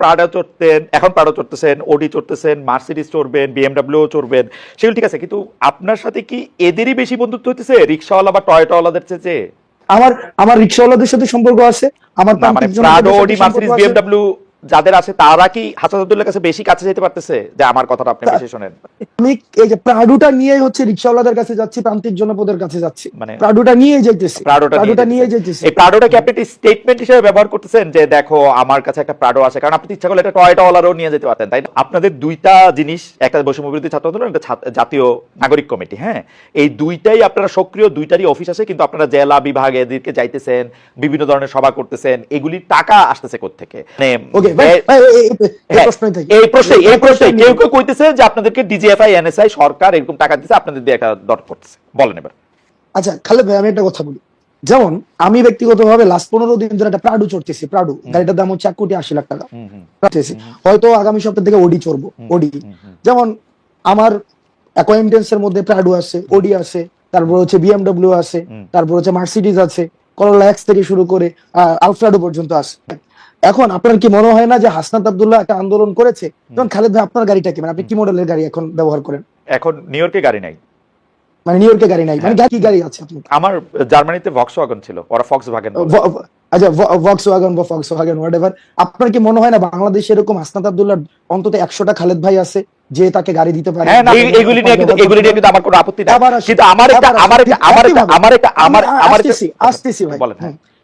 Prada চড়তেন এখন Prada চড়তেছেন ওডি চড়তেছেন Mercedes চড়বেন BMW চড়বেন সেগুলো ঠিক আছে কিন্তু আপনার সাথে কি এদেরই বেশি বন্ধুত্ব হতেছে রিক্সাওয়ালা বা টয়টাওয়ালাদের চেয়ে আমার আমার রিক্সাওয়ালাদের সাথে সম্পর্ক আছে আমার প্রাডো ওডি মার্সিডিস বিএমডাব্লিউ যাদের আছে তারা কি হাসান আব্দুল্লাহ কাছে বেশি কাছে যেতে পারতেছে? যে আমার কথাটা আপনি বেশি শোনেন। আমি এই যে প্রাডুটা নিয়েই হচ্ছে রিক্সাওয়ালাদের কাছে যাচ্ছি প্রান্তিক জনপদের কাছে যাচ্ছি। মানে- প্রাডুটা নিয়েই যাইতেছি। প্রাডুটা নিয়ে নিয়ে যাইতেছি। এই প্রাডোটা কি আপনি স্টেটমেন্ট হিসেবে ব্যবহার করতেছেন যে দেখো আমার কাছে একটা প্রাডো আছে? কারণ আপনি ইচ্ছা করলে একটা টয়টা ওলারও নিয়ে যেতে পারতেন তাই না? আপনাদের দুইটা জিনিস একটা বৈষম্য বিরোধী ছাত্র আন্দোলন একটা জাতীয় নাগরিক কমিটি হ্যাঁ? এই দুইটাই আপনারা সক্রিয় দুইটারই অফিস আছে কিন্তু আপনারা জেলা বিভাগ এদেরকে যাইতেছেন বিভিন্ন ধরনের সভা করতেছেন এগুলি টাকা আসতেছে কোত্থেকে? মানে ওকে এই- এই- এই হ্যাঁ, প্রশ্নে এই প্রশ্নে কেউ কেউ কইতেছে যে আপনাদেরকে ডিজিএফআই এনএসআই সরকার এরকম টাকা আপনাদের দিয়ে দর করতেছে বলেন এবার। আচ্ছা খালেদ ভাই আমি একটা কথা বলি। যেমন আমি ব্যক্তিগতভাবে লাস্ট পনেরো দিন ধরে একটা প্রাডু চড়তেছি প্রাডু গাড়িটার দাম হচ্ছে এক কোটি আশি লাখ টাকা। চড়তেছি। হয়তো আগামী সপ্তাহ থেকে ওডি চড়বো ওডি। যেমন আমার অ্যাকোয়েন্টেন্স এর মধ্যে প্রাডু আছে ওডি আছে তারপর হচ্ছে বিএমডব্লিউ আছে। তারপর হচ্ছে মার্সিডিজ আছে করোলা এক্স থেকে শুরু করে আলফ্রাডো পর্যন্ত আছে। এখন আপনার কি মনে হয় না যে হাসনাত আব্দুল্লাহ একটা আন্দোলন করেছে? যেমন খালেদ ভাই আপনার গাড়িটা কি? মানে আপনি কি মডেলের গাড়ি এখন ব্যবহার করেন? এখন নিউ ইয়র্কে গাড়ি নাই। মানে নিউ ইয়র্কে গাড়ি নাই। মানে কি গাড়ি আছে আপনার? আমার জার্মানিতে ভক্স ওয়াগন ছিল ওরা ফক্স ভাগেন আচ্ছা ভক্স ওয়াগন বা ফক্স ওয়াগন হোয়াট এভার আপনার কি মনে হয় না বাংলাদেশে এরকম হাসনাত আব্দুল্লাহ অন্তত একশোটা খালেদ ভাই আছে যে তাকে গাড়ি দিতে পারে? হ্যাঁ এগুলি নিয়ে কিন্তু এগুলি নিয়ে কিন্তু আমার কোনো আপত্তি নাই। কিন্তু আমার একটা। আমার একটা আমার একটা। আমার একটা আমার আসতেছি আসতেছি ভাই। বলেন। হ্যাঁ।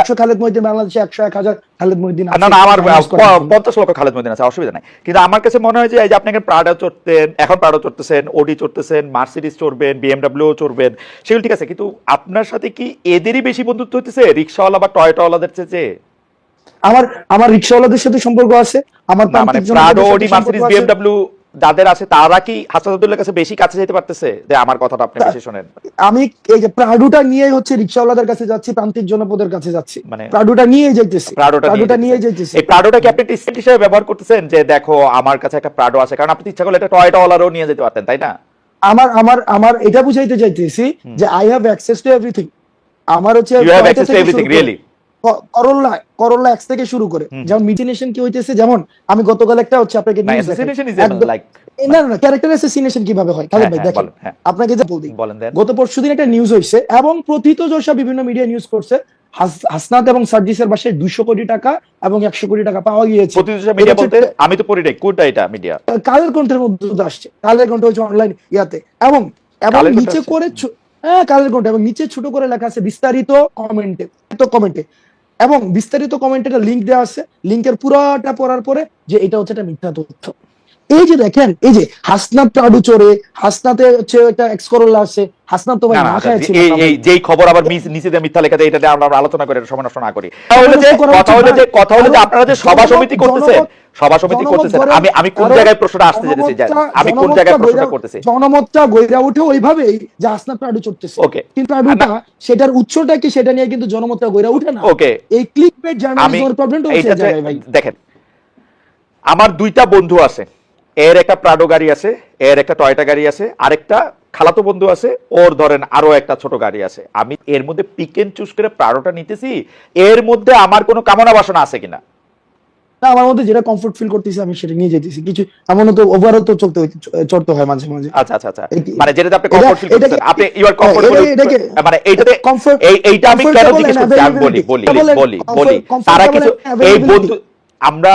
একশো খালেদ মহিউদ্দিন বাংলাদেশে একশো এক হাজার খালেদ মহিউদ্দিন না না আমার। পঞ্চাশ লক্ষ খালেদ মদিন আছে অসুবিধা নাই কিন্তু আমার কাছে মনে হয় যে এই যে আপনি এখন চড়তেন এখন প্রাডো চড়তেছেন ওডি চড়তেছেন মার্সিডিস চড়বেন বিএমডাব্লিউ চড়বেন সেগুলো ঠিক আছে কিন্তু আপনার সাথে কি এদেরই বেশি বন্ধুত্ব হইতেছে রিক্সাওয়ালা বা টয়টাওয়ালাদের চেয়ে আমার আমার রিক্সাওয়ালাদের সাথে সম্পর্ক আছে আমার মানে প্রাডো ওডি মার্সিডিস। বিএমডাব্লিউ যাদের আছে তারা কি হাসান আব্দুল্লাহ কাছে বেশি কাছে যেতে পারতেছে? যে আমার কথাটা আপনি বেশি শোনেন। আমি এই যে প্রাডুটা নিয়েই হচ্ছে রিক্সাওয়ালাদের কাছে যাচ্ছি প্রান্তিক জনপদের কাছে যাচ্ছি। মানে- প্রাডুটা নিয়েই যাইতেছি। প্রাডুটা নিয়ে নিয়ে যাইতেছি। এই প্রাডোটা কি আপনি স্টেট হিসেবে ব্যবহার করতেছেন যে দেখো আমার কাছে একটা প্রাডো আছে? কারণ আপনি ইচ্ছা করলে একটা টয়টা ওলারও নিয়ে যেতে পারতেন তাই না? আমার আমার আমার এটা বুঝাইতে চাইতেছি যে I have access to everything আমার হচ্ছে you have access to everything really Corolla Corolla X থেকে শুরু করে। যেমন মিটিনেশন কি হইতেছে? যেমন আমি গতকাল একটা হচ্ছে আপনাকে না news অ্যাসোসিয়েশন ইজ দেখাই। একদম- লাইক এ, না না, ক্যারেক্টার অ্যাসাসিনেশন কীভাবে হয়? তাহলে হ্যাঁ, ভাই হ্যাঁ, দেখেন হ্যাঁ। আপনাকে যে বলি গত পরশুদিন একটা নিউজ হয়েছে এবং বিভিন্ন মিডিয়া নিউজ করছে। হাস- হাসনাত এবং সার্জিসের বাসায় দুইশো কোটি টাকা এবং একশো কোটি টাকা পাওয়া গিয়েছে। আমি তো পড়ি নাই কোনটা এটা মিডিয়া কালের কণ্ঠের মধ্যে আসছে। কালের কণ্ঠ হচ্ছে অনলাইন ইয়াতে। এবং এবং নিচে করে হ্যাঁ কালের কণ্ঠ। এবং নিচে ছোট করে লেখা আছে বিস্তারিত কমেন্টে তো কমেন্টে এবং বিস্তারিত কমেন্টে একটা লিঙ্ক দেওয়া আছে। লিঙ্কের পুরোটা পড়ার পরে যে এটা হচ্ছে একটা মিথ্যা তথ্য। এই যে দেখেন এই যে হাসনাত প্রাডু চোরে হাসনাতে হচ্ছে একটা এক্স করোলা আছে হাসনাত তো ভাই না, না, না আচ্ছা, এই এই যেই খবর আবার মিস- নিচে দিয়ে মিথ্যা লেখা দেয় এটা দিয়ে আমরা আলোচনা করে সময় নষ্ট না করি। কথা হলো যে কথা হলো যে কথা হলো যে আপনারা যে সভা সমিতি করতেছেন সভা সমিতি করতেছেন আমি আমি কোন জায়গায় প্রশ্নটা আসতে যেতেছি আমি কোন জায়গায় প্রশ্নটা করতেছি? জনমতটা গইরা উঠে ওইভাবেই যে হাসনাত প্রাডু চড়তেছে ওকে। কিন্তু প্রাডুটা সেটার উৎসটা কি সেটা নিয়ে কিন্তু জনমতটা গইরা উঠে না। ওকে। এই ক্লিক বেট আমি জার্নালিজমের প্রবলেমটা হচ্ছে ভাই। দেখেন আমার দুইটা বন্ধু আছে। এর একটা প্রাডো গাড়ি আছে এর একটা টয়টা গাড়ি আছে আরেকটা খালাতো বন্ধু আছে ওর ধরেন আরও একটা ছোট গাড়ি আছে। আমি এর মধ্যে পিক এন্ড চুজ করে প্রাডোটা নিতেছি এর মধ্যে আমার কোনো কামনা বাসনা আছে কিনা? না আমার মধ্যে যেটা কমফোর্ট ফিল করতেছি আমি সেটা নিয়ে যেতেছি। কিছু এমন তো ওভারও তো চলতে চড়তে হয় মাঝে মাঝে। আচ্ছা আচ্ছা আচ্ছা। মানে যেটাতে আপনি কমফোর্ট ফিল করতেছেন আপনি ইউ আর কমফোর্টেবল মানে এইটাতে এই এইটা আমি কেন জিজ্ঞেস করছি? আমি বলি বলি বলি বলি তারা কিছু এই বন্ধু আমরা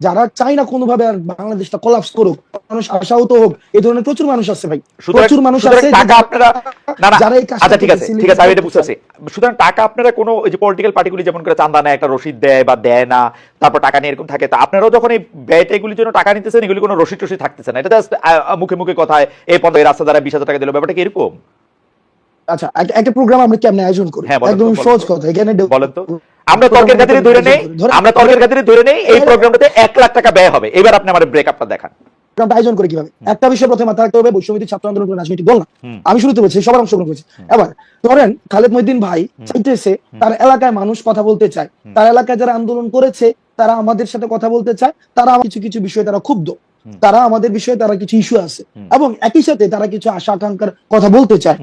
যারা চায় না কোনোভাবে আর বাংলাদেশটা কোলাপস করুক মানুষ আশাহত হোক এই ধরনের প্রচুর মানুষ আছে ভাই। প্রচুর মানুষ আছে টাকা আপনারা যারা এই আচ্ছা ঠিক আছে ঠিক আছে আমি এটা বুঝতে সুতরাং টাকা আপনারা কোনো ওই যে পলিটিক্যাল পার্টিগুলি যেমন করে চান্দা নেয় একটা রসিদ দেয় বা দেয় না তারপর টাকা নিয়ে এরকম থাকে তা আপনারাও যখন এই ব্যয়টা এগুলির জন্য টাকা নিতেছেন এগুলি কোনো রসিদ টসিদ থাকতেছে না। এটা জাস্ট মুখে মুখে কথায় এই পদ এই রাস্তা দ্বারা বিশ হাজার টাকা দিল ব্যাপারটা কি এরকম? আচ্ছা একটা- প্রোগ্রাম আমরা কেমনে আয়োজন করি? হ্যাঁ, একদম সহজ কথা এখানে বলেন তো। আমরা তর্কের খাতিরে ধরে নেই আমরা তর্কের খাতিরে ধরে নেই এই প্রোগ্রামটাতে এক লাখ টাকা ব্যয় হবে। এবার আপনি আমার ব্রেকআপটা দেখান। প্রোগ্রামটা আয়োজন করে কীভাবে? একটা বিষয় প্রথমে মাথায় রাখতে হবে বৈষম্যবিধি ছাত্র আন্দোলন করে রাজনৈতিক দল না। আমি শুরুতে বলছি সবার অংশগ্রহণ করেছে। এবার ধরেন খালেদ মহিদ্দিন ভাই চাইতেছে তার এলাকায় মানুষ কথা বলতে চায়। তার এলাকায় যারা আন্দোলন করেছে তারা আমাদের সাথে কথা বলতে চায়। তারা কিছু কিছু বিষয়ে তারা ক্ষুব্ধ। তারা আমাদের বিষয়ে তারা কিছু ইস্যু আছে। এবং একই সাথে তারা কিছু আশা আকাঙ্ক্ষার কথা বলতে চায়।